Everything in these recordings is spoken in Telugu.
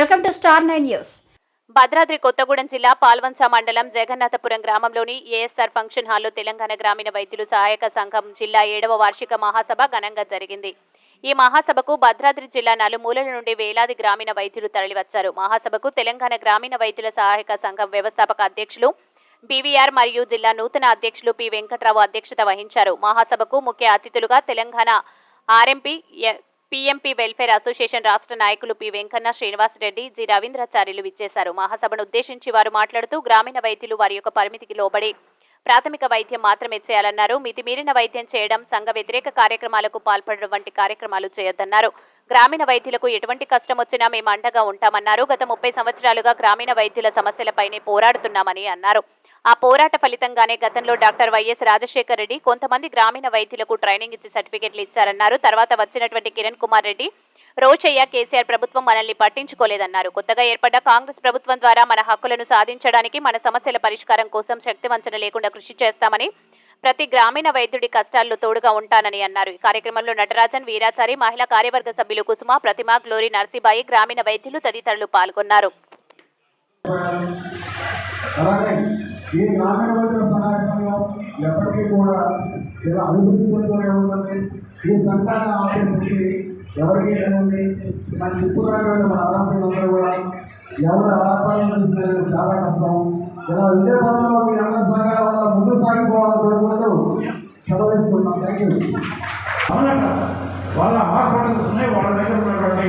Welcome to star nine news. Bhadradri Kothagudem జిల్లా పాల్వంచ మండలం జగన్నాథపురం గ్రామంలోని ఏఎస్ఆర్ ఫంక్షన్ హాల్లో తెలంగాణ గ్రామీణ వైద్యులు సహాయక సంఘం జిల్లా ఏడవ వార్షిక మహాసభ ఘనంగా జరిగింది. ఈ మహాసభకు భద్రాద్రి జిల్లా నలుమూలల నుండి వేలాది గ్రామీణ వైద్యులు తరలివచ్చారు. మహాసభకు తెలంగాణ గ్రామీణ వైద్యుల సహాయక సంఘం వ్యవస్థాపక అధ్యక్షులు బీవీఆర్ మరియు జిల్లా నూతన అధ్యక్షులు పి వెంకట్రావు అధ్యక్షత వహించారు. మహాసభకు ముఖ్య అతిథులుగా Telangana RMP PMP welfare association రాష్ట్ర నాయకులు పి వెంకన్న శ్రీనివాసరెడ్డి జి రవీంద్రాచార్యులు విచ్చేశారు. మహాసభను ఉద్దేశించి వారు మాట్లాడుతూ గ్రామీణ వైద్యులు వారి యొక్క పరిమితికి లోబడి ప్రాథమిక వైద్యం మాత్రమే చేయాలన్నారు. మితిమీరిన వైద్యం చేయడం సంఘ వ్యతిరేక కార్యక్రమాలకు పాల్పడడం వంటి కార్యక్రమాలు చేయొద్దన్నారు. గ్రామీణ వైద్యులకు ఎటువంటి కష్టం వచ్చినా మేము అండగా ఉంటామన్నారు. గత ముప్పై సంవత్సరాలుగా గ్రామీణ వైద్యుల సమస్యలపైనే పోరాడుతున్నామని అన్నారు. ఆ పోరాట ఫలితంగానే గతంలో డాక్టర్ వైఎస్ రాజశేఖర్ రెడ్డి కొంతమంది గ్రామీణ వైద్యులకు ట్రైనింగ్ ఇచ్చి సర్టిఫికెట్లు ఇచ్చారన్నారు. తర్వాత వచ్చినటువంటి కిరణ్ కుమార్ రెడ్డి రోచయ్య కేసీఆర్ ప్రభుత్వం మనల్ని పట్టించుకోలేదన్నారు. కొత్తగా ఏర్పడ్డ కాంగ్రెస్ ప్రభుత్వం ద్వారా మన హక్కులను సాధించడానికి మన సమస్యల పరిష్కారం కోసం శక్తివంచన లేకుండా కృషి చేస్తామని ప్రతి గ్రామీణ వైద్యుడి కష్టాల్లో తోడుగా ఉంటానని అన్నారు. ఈ కార్యక్రమంలో నటరాజన్ వీరాచారి మహిళా కార్యవర్గ సభ్యులు కుసుమ ప్రతిమ గ్లోరీ నర్సీబాయి గ్రామీణ వైద్యులు తదితరులు పాల్గొన్నారు. ఈ గ్రామీణ వైద్యుల సహాయ సంఘం ఎప్పటికీ కూడా ఇలా అభివృద్ధి చెందుతూనే ఉంటుంది. ఈ సంఘాన్ని ఆపేసింది ఎవరికి లేదండి. మన తిప్పుకున్నటువంటి మన ఆరోగ్యులందరూ కూడా ఎవరి ఆత్మలను చూసినది చాలా కష్టం. ఇలా ఇదే పదంలో మీ అందరి సహకారం వల్ల ముందు సాగిపోవాలని కోరుకుంటూ సెలవు తీసుకుంటాం థ్యాంక్ యూ అవునట వాళ్ళ హాస్పిటల్స్ ఉన్నాయి. వాళ్ళ దగ్గర ఉన్నటువంటి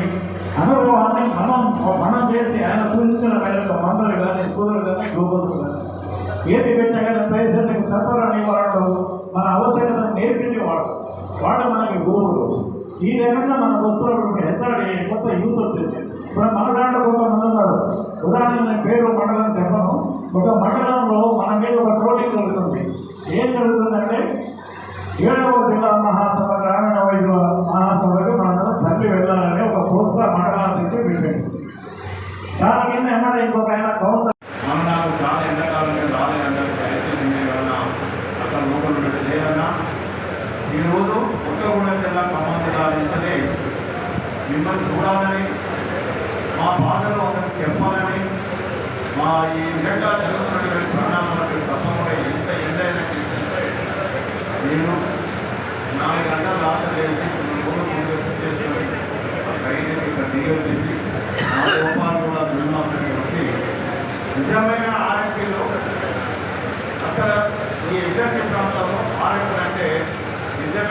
అనుభవాన్ని మనం మనం చేసి ఆయన సూచించిన మేరకు మందులు కానీ సూదులు కానీ గ్లూకోజులు కానీ ఏది పెట్టినా కానీ పేషెంట్కి సరఫరాని వాడు మన ఆవశ్యకతను నేర్పించేవాడు. వాడు మనకి గురువులు ఈ రకంగా మన వస్తువులు హెచ్చడి కొత్త యూత్ వచ్చింది. ఇప్పుడు మన దాంట్లో కొంతమంది ఉన్నారు. ఉదాహరణ నేను పేరు మండలం చెప్పను. ఒక మండలంలో మన మీద ఒక ట్రోలింగ్ జరుగుతుంది. ఏం జరుగుతుందంటే ఏడవ జిల్లా మహాసభ గ్రామీణ వైద్యుల మహాసభకు మనందరం తల్లి వెళ్ళాలని ఒక పోస్టర్ మండలాల నుంచి వెళ్ళింది దాని కింద ఏమన్నా ఇంకొక ఆయన కౌంటర్ ఈరోజు కొత్తగూడెం జిల్లా ఖమ్మం జిల్లా నుంచే మిమ్మల్ని చూడాలని మా బాధలు అతనికి చెప్పాలని మా ఈ విధంగా జరుగుతున్నటువంటి పరిణామాలకు తప్పకుండా ఎంత ఎంతైనా చేస్తే నేను నాలుగు గంటల రాత్రి వేసి మూడు ముందు చేసుకొని ట్రైన్ ఇక్కడ దిగి వచ్చేసి మా లోపాలు కూడా నిర్మాణానికి వచ్చి నిజమైన